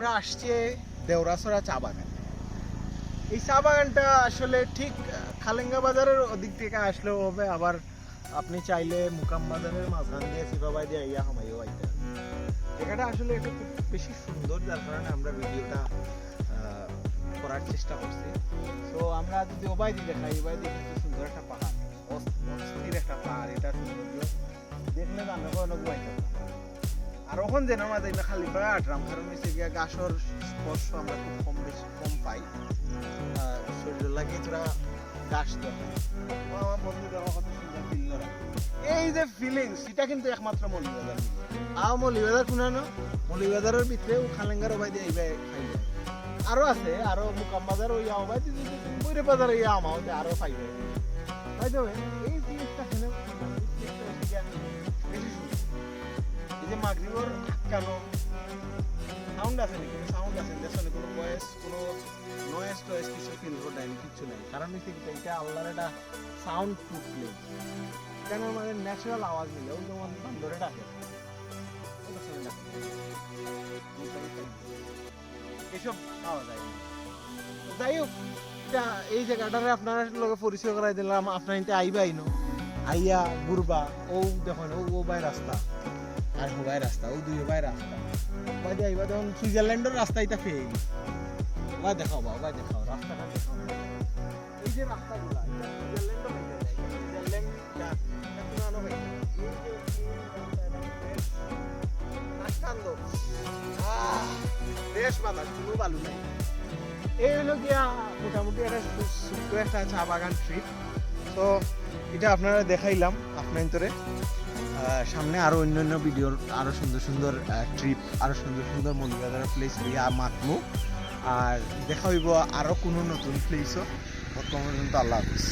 আমরা আসছি দেওরাসরা চা বাগান। এই চা বাগানটা আসলে ঠিক খালেঙ্গা বাজারের ওদিক থেকে আসলেও হবে, আবার আপনি চাইলে মুকাম বাজারের মাঝখান দিয়ে সিপাবাই দিয়ে ইয়া হামাইও আইতে। জায়গাটা আসলে এটা খুব বেশি সুন্দর, যার কারণে আমরা ভিডিওটা করার চেষ্টা করছি। তো আমরা যদি ওবাই দিয়ে দেখাই, ওবাই দিয়ে কিন্তু সুন্দর একটা পাহাড় অস্থির একটা পাহাড়, এটা সৌন্দর্য দেখলে জানো কোনো গুয়াইতে আর ওখান যেন আমাদের এটা খালি পায় আটরাম কারণ হচ্ছে গিয়া গাছর স্পর্শ আমরা খুব কম বেশি কম পাই। আহ, শরীর লাগে তোরা গাছ আমার বন্ধু কত সুন্দর ফিল এই যে ফিলিংস এটা কিন্তু একমাত্র মৌলিবাজার আও মৌলিবাজার শুনানো মৌলিবাজারের ভিতরে খালেঙ্গার ওবাই দিয়ে এইবার খাইবে। আরও আছে আরও মুকাম বাজার ওই আও বাই বইরে বাজার ইয়া আমাও আরও পাইবে। তাই এই জিনিসটা শুনে এই কেন সাউন্ড আছে নাকি সাউন্ড আছে দেশনে কোনো ভয়েস কোনো নয়েজ টয়েস কিছু ফিল করতে কিছু নাই কারণ হচ্ছে কি এটা আল্লাহর একটা সাউন্ড প্রুফ প্লেস কেন আমাদের ন্যাচারাল আওয়াজ মিলে ওই যেমন বান্দরে ডাকে। এসব পাওয়া যায় যাই হোক এই জায়গাটারে আপনার লগে পরিচয় করাই দিলাম আপনার আইবা আইনো আইয়া ঘুরবা ও দেখুন ও ও বাই রাস্তা আর ও রাস্তা, ও দুই বাই রাস্তা। বাই দিয়ে আইবা দেখুন সুইজারল্যান্ডের রাস্তা এটা পেয়ে গেছে বাই দেখাও বা বাই দেখাও, রাস্তাটা দেখাও। এই যে রাস্তাগুলা বেশ বাতাস কোনো বালু নাই। এই হলো গিয়া মোটামুটি একটা সু- ছোট্ট একটা চা বাগান ট্রিপ তো এটা আপনারা দেখাইলাম আপনার সামনে আরও অন্য ভিডিওর আরও সুন্দর সুন্দর ট্রিপ আরও সুন্দর সুন্দর মন্দির প্লেস লইয়া মাতমু। আর দেখা হইব আরও কোনো নতুন প্লেসও বর্তমান পর্যন্ত আল্লাহ হাফিজ।